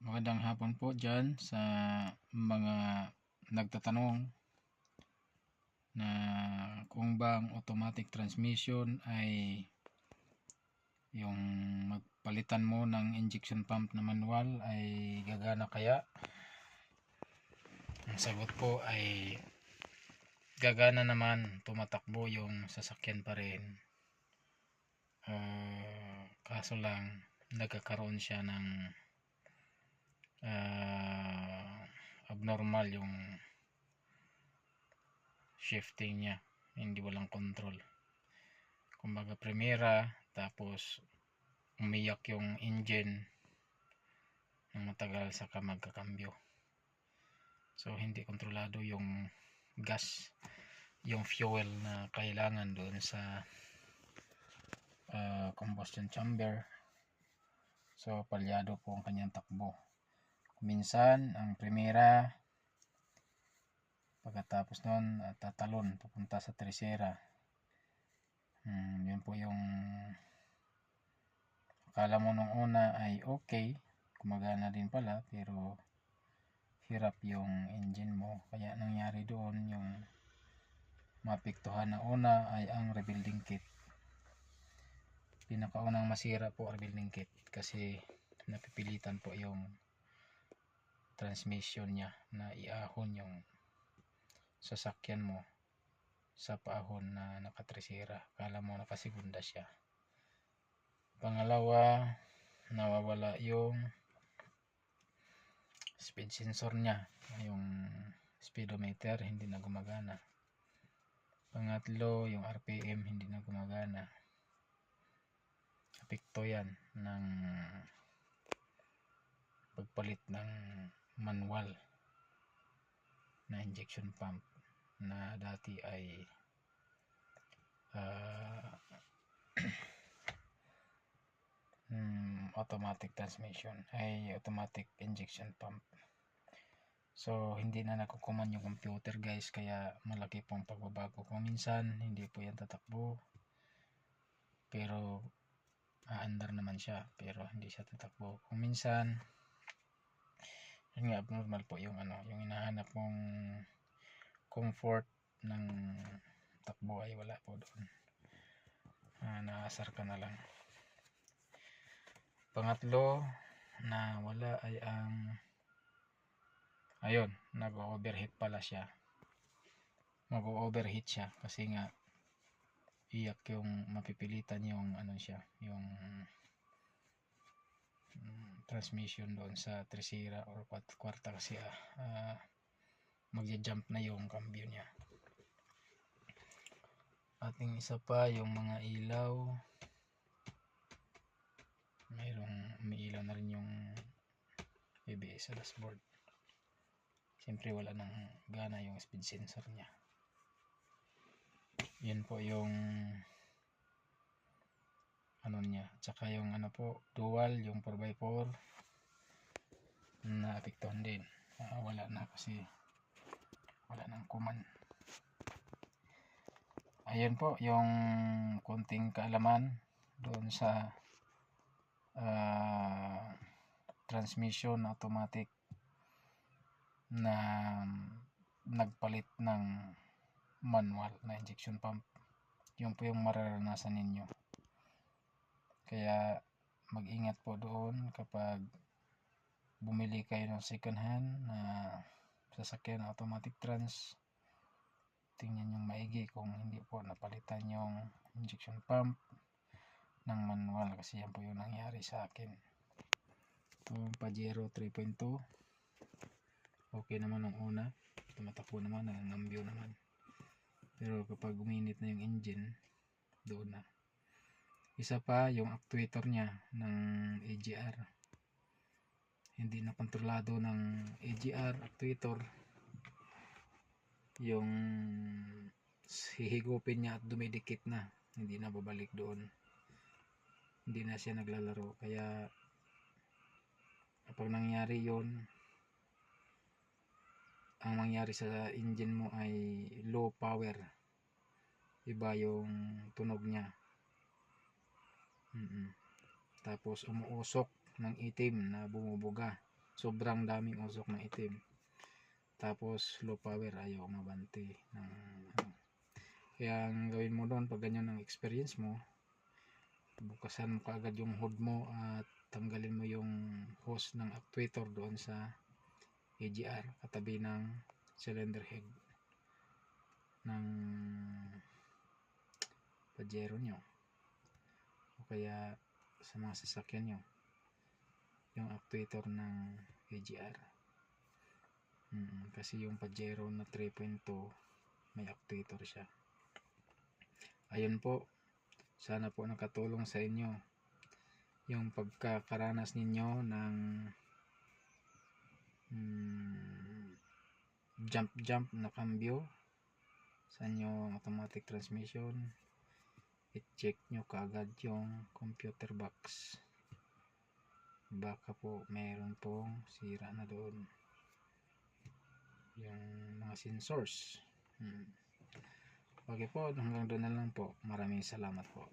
Magandang hapon po dyan sa mga nagtatanong na kung bang automatic transmission ay yung magpalitan mo ng injection pump na manual ay gagana kaya? Ang sagot po ay gagana naman, tumatakbo yung sasakyan pa rin. Ah, kaso lang nagkakaroon siya ng ah, abnormal yung shifting niya. Hindi walang control. Kumbaga primera tapos umiyak yung engine ng matagal saka magkakambyo. So hindi kontrolado yung gas yung fuel na kailangan doon sa ah, combustion chamber. So palyado po ang kanyang takbo minsan ang primera pagkatapos nun at tatalon papunta sa tercera hmm, yun po yung akala mo nung una ay okay gumagana din pala pero hirap yung engine mo. Kaya nangyari doon yung mapiktuhan na una ay ang rebuilding kit. Pinakaunang masira po rebuilding kit kasi napipilitan po yung transmission niya na iahon yung sasakyan mo sa paahon na nakatresera kala mo nakasegunda siya. Pangalawa nawawala yung speed sensor niya. Yung speedometer hindi na gumagana. Pangatlo yung RPM hindi na gumagana. Apekto yan ng pagpalit ng manual na injection pump na dati ay ah, hmm, automatic transmission ay automatic injection pump. So hindi na nakukuman yung computer guys kaya malaki pong pagbabago. Kung minsan hindi po yan tatakbo pero aandar naman siya pero hindi siya tatakbo. Kung minsan yun nga abnormal po yung ano yung hinahanap mong comfort ng takbo ay wala po doon. Ah, naasar ka na lang. Pangatlo na wala ay ang ayun nag-overheat pala siya. Mag-overheat siya kasi nga iyak yung mapipilitan yung ano siya yung transmission doon sa tresira or kwarta kasi ah, ah, magja-jump na yung cambio niya. Ating isa pa yung mga ilaw. Mayroong umiilaw na rin yung ABS sa dashboard. Siyempre wala nang gana yung speed sensor niya. Yun po yung ano niya tsaka yung ano po dual yung 4x4 na apektuhan din. Ah, wala na kasi wala nang kuman. Ayun po yung konting kaalaman doon sa ah, transmission automatic na nagpalit ng manual na injection pump. Yun po yung mararanasan ninyo kaya mag-ingat po doon kapag bumili kayo ng second hand na sasakyan automatic trans. Tingnan yung maigi kung hindi po napalitan yung injection pump ng manual kasi yan po yung nangyari sa akin. Itong Pajero 3.2 okay naman ang una. Tumatakbo naman nangambyo naman. Pero kapag uminit na yung engine doon na isa pa yung actuator niya ng AGR hindi na kontrolado ng AGR actuator. Yung hihigupin niya at dumidikit na hindi na babalik doon. Hindi na siya naglalaro kaya kapag nangyari yon ang mangyari sa engine mo ay low power. Iba yung tunog niya Mm-mm. tapos umuusok ng itim na bumubuga sobrang daming usok ng itim tapos low power ayaw mabante ng ano. kaya ang gawin mo doon pag ganyan ang experience mo bukasan mo kaagad yung hood mo at tanggalin mo yung hose ng actuator doon sa AGR katabi ng cylinder head ng Pajero nyo kaya sa mga sasakyan nyo yung actuator ng AGR mm, kasi yung Pajero na 3.2 may actuator siya. Ayun po sana po nakatulong sa inyo yung pagkakaranas ninyo ng mm, jump jump na cambio sa inyong automatic transmission i-check nyo kaagad yung computer box. Baka po meron pong sira na doon. Yung mga sensors. Hmm. okay po hanggang doon na lang po. Maraming salamat po